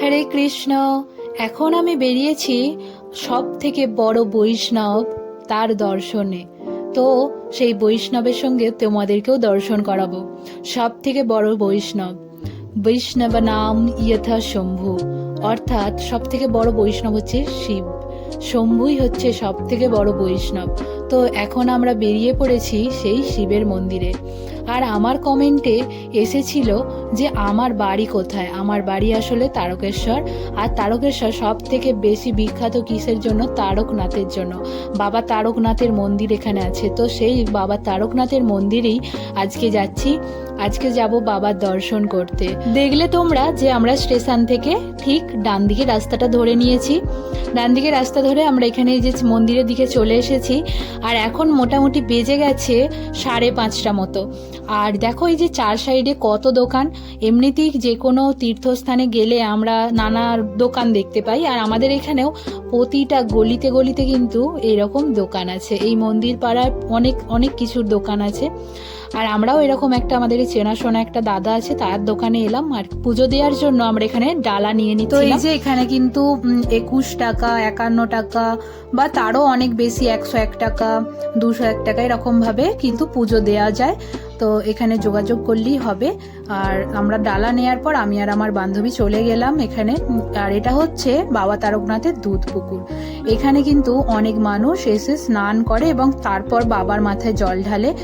হরে কৃষ্ণ, এখন আমি বেরিয়েছি সব থেকে বড় বৈষ্ণব তার দর্শনে। তো সেই বৈষ্ণবের সঙ্গে তোমাদেরকেও দর্শন করাবো। সব থেকে বড় বৈষ্ণব। বৈষ্ণব নাম ইয়থা শম্ভু। অর্থাৎ সব থেকে বড় বৈষ্ণব হচ্ছে শিব। শম্ভুই হচ্ছে সব থেকে বড় বৈষ্ণব। তো এখন আমরা বেরিয়ে পড়েছি সেই শিবের মন্দিরে। আর আমার কমেন্টে এসেছিল যে আমার বাড়ি কোথায়? আমার বাড়ি আসলে তারকেশ্বর। আর তারকেশ্বর সব থেকে বেশি বিখ্যাত কিসের জন্য? তারকনাথের জন্য। বাবা তারকনাথের মন্দির এখানে আছে। তো সেই বাবা তারকনাথের মন্দিরেই আজকে যাচ্ছি। আজকে যাব বাবার দর্শন করতে। দেখলে তোমরা যে আমরা স্টেশন থেকে ঠিক ডান দিকে রাস্তাটা ধরে নিয়েছি। ডান দিকে রাস্তা ধরে আমরা এখানে যে মন্দিরের দিকে চলে এসেছি। আর এখন মোটামুটি বেজে গেছে সাড়ে পাঁচটা মতো। আর দেখো এই যে চার সাইডে কত দোকান এমনিতেই যে কোনো তীর্থস্থানে গেলে আমরা নানা দোকান দেখতে পাই। আর আমাদের এখানেও প্রতিটা গলিতে গলিতে কিন্তু এরকম দোকান আছে। এই মন্দির পাড়ার অনেক অনেক কিছুর দোকান আছে। আর আমরাও এরকম একটা আমাদের এই চেনাশোনা একটা দাদা আছে তার দোকানে এলাম। আর পুজো দেওয়ার জন্য আমরা এখানে ডালা নিয়ে নিই তো এই যে এখানে কিন্তু একুশ টাকা একান্ন টাকা বা তারও অনেক বেশি একশো এক টাকা দুশো এক টাকা এরকম ভাবে কিন্তু পুজো দেওয়া যায়। তো এখানে যোগাযোগ করলেই হবে। আর আমরা ডালা নেয়ার পর আমি আর আমার বান্ধবী চলে গেলাম এখানে। আর এটা হচ্ছে বাবা তারকনাথের দুধ পুকুর। এখানে কিন্তু অনেক মানুষ এসে স্নান করে এবং তারপর বাবার মাথায় জল ঢালে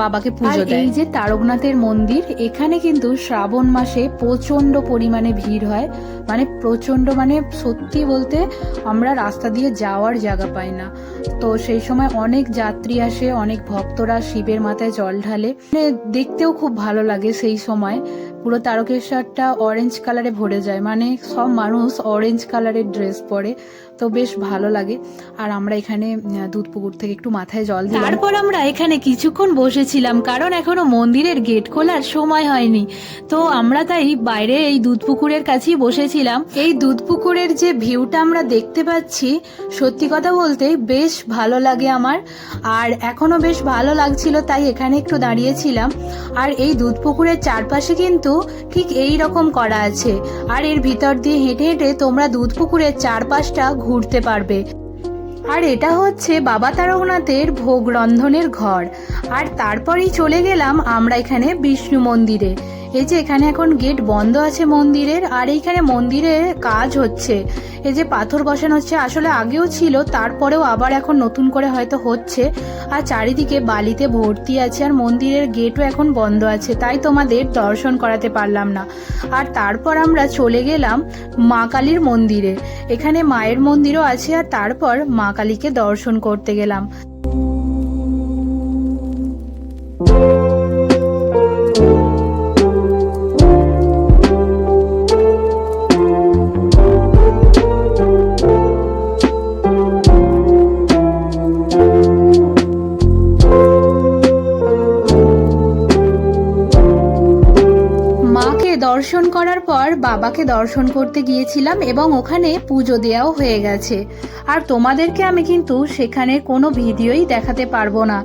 বাবাকে পুজো দেয়। এই যে তারকনাথের মন্দির এখানে কিন্তু শ্রাবণ মাসে প্রচণ্ড পরিমাণে ভিড় হয়। মানে প্রচণ্ড মানে সত্যি বলতে আমরা রাস্তা দিয়ে যাওয়ার জায়গা পাই না। তো সেই সময় অনেক যাত্রী আসে অনেক ভক্তরা শিবের মাথায় জল ঢালে। দেখতেও খুব ভালো লাগে সেই সময়। পুরো তারকেশ্বরটা অরেঞ্জ কালারে ভরে যায়। মানে সব মানুষ অরেঞ্জ কালারের ড্রেস পরে, তো বেশ ভালো লাগে। আর আমরা এখানে দুধ পুকুর থেকে একটু মাথায় জল দিই তারপর আমরা এখানে কিছুক্ষণ বসেছিলাম, কারণ এখনও মন্দিরের গেট খোলার সময় হয়নি। তো আমরা তাই বাইরে এই দুধ পুকুরের কাছেই বসেছিলাম। এই দুধ পুকুরের যে ভিউটা আমরা দেখতে পাচ্ছি, সত্যি কথা বলতে বেশ ভালো লাগে আমার। আর এখনও বেশ ভালো লাগছিল, তাই এখানে একটু দাঁড়িয়েছিলাম। আর এই দুধ পুকুরের চারপাশে কিন্তু ঠিক এই রকম করা আছে। আর এর ভিতর দিয়ে হেঁটে হেঁটে তোমরা দুধ পুকুরের চারপাশটা ঘুরতে পারবে। আর এটা হচ্ছে বাবা তারকনাথের ভোগ রন্ধনের ঘর। আর তারপরেই চলে গেলাম আমরা এখানে বিষ্ণু মন্দিরে। এই যে এখানে এখন গেট বন্ধ আছে মন্দিরের, আর এইখানে মন্দিরে কাজ হচ্ছে। এই যে পাথর বসানো হচ্ছে, আসলে আগেও ছিল, তারপরেও আবার এখন নতুন করে হয়তো হচ্ছে। আর চারিদিকে বালিতে ভর্তি আছে, আর মন্দিরের গেটও এখন বন্ধ আছে, তাই তোমাদের দর্শন করাতে পারলাম না। আর তারপর আমরা চলে গেলাম মা কালীর মন্দিরে। এখানে মায়ের মন্দিরও আছে, আর তারপর মা কালীকে দর্শন করতে গেলাম। বাবাকে দর্শন করতে গিয়েছিলাম এবং ওখানে পুজো দেওয়াও হয়ে গেছে। আর তোমাদেরকে আমি কিন্তু সেখানে কোনো ভিডিওই দেখাতে পারব না।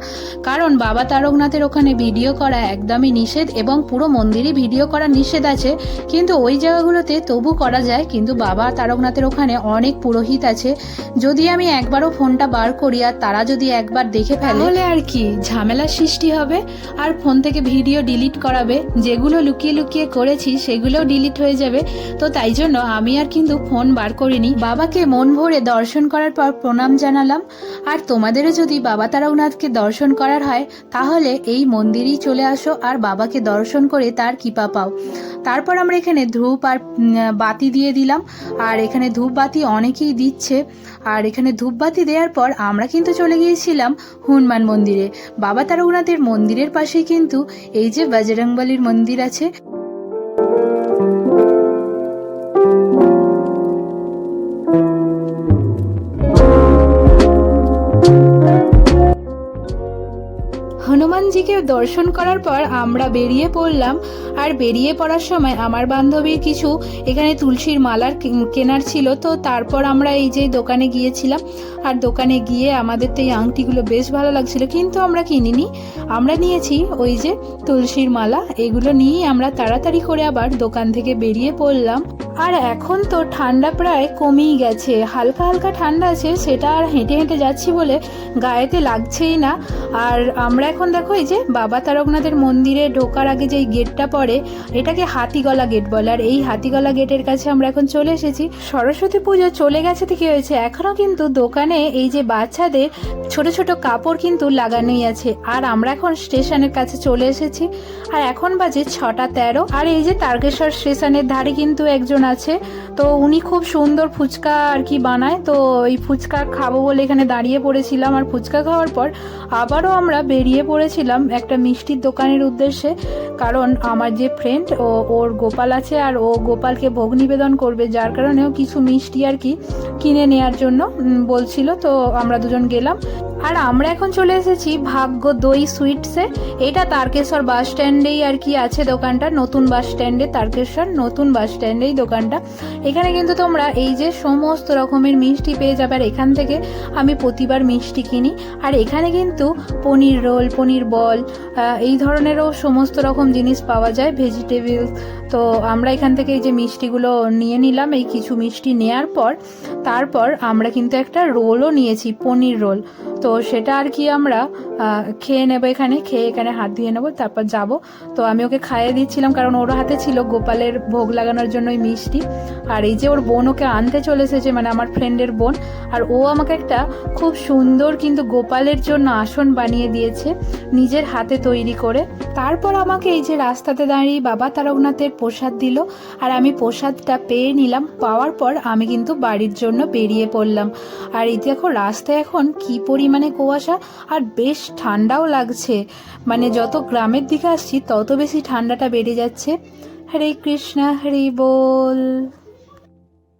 কারণ বাবা তারকনাথের ওখানে ভিডিও করা একদমই নিষেধ এবং পুরো মন্দিরই ভিডিও করা নিষেধ আছে। কিন্তু ওই জায়গাগুলোতে তবু করা যায়, কিন্তু বাবা তারকনাথের ওখানে অনেক পুরোহিত আছে। যদি আমি একবারও ফোনটা বার করি আর তারা যদি একবার দেখে ফেলে তাহলে আর কি ঝামেলার সৃষ্টি হবে। আর ফোন থেকে ভিডিও ডিলিট করাবে। যেগুলো লুকিয়ে লুকিয়ে করেছি, সেগুলোও ডিলিট হয়ে যাবে। তো তাই জন্য আমি আর কিন্তু ফোন বার করিনি। বাবাকে মন ভরে দর্শন করার পর প্রণাম জানালাম। আর তোমাদেরও যদি বাবা তারকনাথকে দর্শন করার হয়, তাহলে এই মন্দিরেই চলে আসো আর বাবাকে দর্শন করে তার কৃপা পাও। তারপর আমরা এখানে ধূপ আর বাতি দিয়ে দিলাম। আর এখানে ধূপ বাতি অনেকেই দিচ্ছে। আর এখানে ধূপ বাতি দেওয়ার পর আমরা কিন্তু চলে গিয়েছিলাম হনুমান মন্দিরে। বাবা তারকনাথের মন্দিরের পাশেই কিন্তু এই যে বজরংবলির মন্দির আছে। হনুমানজিকে দর্শন করার পর আমরা বেরিয়ে পড়লাম। আর বেরিয়ে পড়ার সময় আমার বান্ধবীর কিছু এখানে তুলসীর মালার কেনার ছিল। তো তারপর আমরা এই যে দোকানে গিয়েছিলাম, আর দোকানে গিয়ে আমাদের তো এই আংটিগুলো বেশ ভালো লাগছিল। কিন্তু আমরা কিনিনি। আমরা নিয়েছি ওই যে তুলসীর মালা, এগুলো নিয়েই আমরা তাড়াতাড়ি করে আবার দোকান থেকে বেরিয়ে পড়লাম। আর এখন তো ঠান্ডা প্রায় কমেই গেছে। হালকা হালকা ঠান্ডা আছে, সেটা আর হেঁটে হেঁটে যাচ্ছি বলে গায়েতে লাগছেই না। আর আমরা এখন দেখো এই যে বাবা তারকনাথের মন্দিরে ঢোকার আগে যে গেটটা পড়ে, এটাকে হাতিগলা গেট বলে। আর এই হাতিগলা গেটের কাছে আমরা এখন চলে এসেছি। সরস্বতী পুজো চলে গেছে থেকে হয়েছে। এখনও কিন্তু দোকানে এই যে বাচ্চাদের ছোট ছোট কাপড় কিন্তু লাগানোই আছে। আর আমরা এখন স্টেশনের কাছে চলে এসেছি। আর এখন বাজে ছটা তেরো। আর এই যে তারকেশ্বর স্টেশনের ধারে কিন্তু একজন আছে। তো উনি খুব সুন্দর ফুচকা আর কি বানায়। তো এই ফুচকা খাব বলে এখানে দাঁড়িয়ে পড়েছিলাম। আর ফুচকা খাওয়ার পর আবারও আমরা বেরিয়ে পড়েছিলাম একটা মিষ্টির দোকানের উদ্দেশ্যে, কারণ আমার যে ফ্রেন্ড ও ওর গোপাল আছে আর ও গোপালকে ভোগ নিবেদন করবে, যার কারণেও কিছু মিষ্টি আর কি কিনে নেয়ার জন্য বলছিল। তো আমরা দুজন গেলাম। আর আমরা এখন চলে এসেছি ভাগ্য দই সুইটসে এটা তারকেশ্বর বাস স্ট্যান্ডেই আর কি আছে দোকানটা, নতুন বাস স্ট্যান্ডে তারকেশ্বর, নতুন বাস স্ট্যান্ডেই দোকানটা। এখানে কিন্তু তোমরা এই যে সমস্ত রকমের মিষ্টি পেয়ে যাবে আর এখান থেকে আমি প্রতিবার মিষ্টি কিনি। আর এখানে কিন্তু পনির রোল, পনির বল এই ধরনেরও সমস্ত রকম জিনিস পাওয়া যায় ভেজিটেবল তো আমরা এখান থেকে এই যে মিষ্টিগুলো নিয়ে নিলাম, এই কিছু মিষ্টি নেয়ার পর, তারপর আমরা কিন্তু একটা রোলও নিয়েছি, পনির রোল তো সেটা আর কি আমরা খেয়ে নেব এখানে, খেয়ে এখানে হাত ধুয়ে নেব, তারপর যাব। তো আমি ওকে খাইয়ে দিচ্ছিলাম, কারণ ওর হাতে ছিল গোপালের ভোগ লাগানোর জন্য ওই মিষ্টি। আর এই যে ওর বোন ওকে আনতে চলে এসেছে মানে আমার ফ্রেন্ডের বোন, আর ও আমাকে একটা খুব সুন্দর কিন্তু গোপালের জন্য আসন বানিয়ে দিয়েছে, নিজের হাতে তৈরি করে। তারপর আমাকে এই যে রাস্তাতে দাঁড়িয়ে বাবা তারকনাথের প্রসাদ দিল, আর আমি প্রসাদটা পেয়ে নিলাম, পাওয়ার পর আমি কিন্তু বাড়ির জন্য বেরিয়ে পড়লাম। আর এই দেখো, রাস্তায় এখন কি পরিমাণে কুয়াশা, আর বেশ ঠান্ডাও লাগছে। মানে যত গ্রামের দিকে আসছি, তত বেশি ঠান্ডাটা বেড়ে যাচ্ছে। হরে কৃষ্ণা, হরি বল।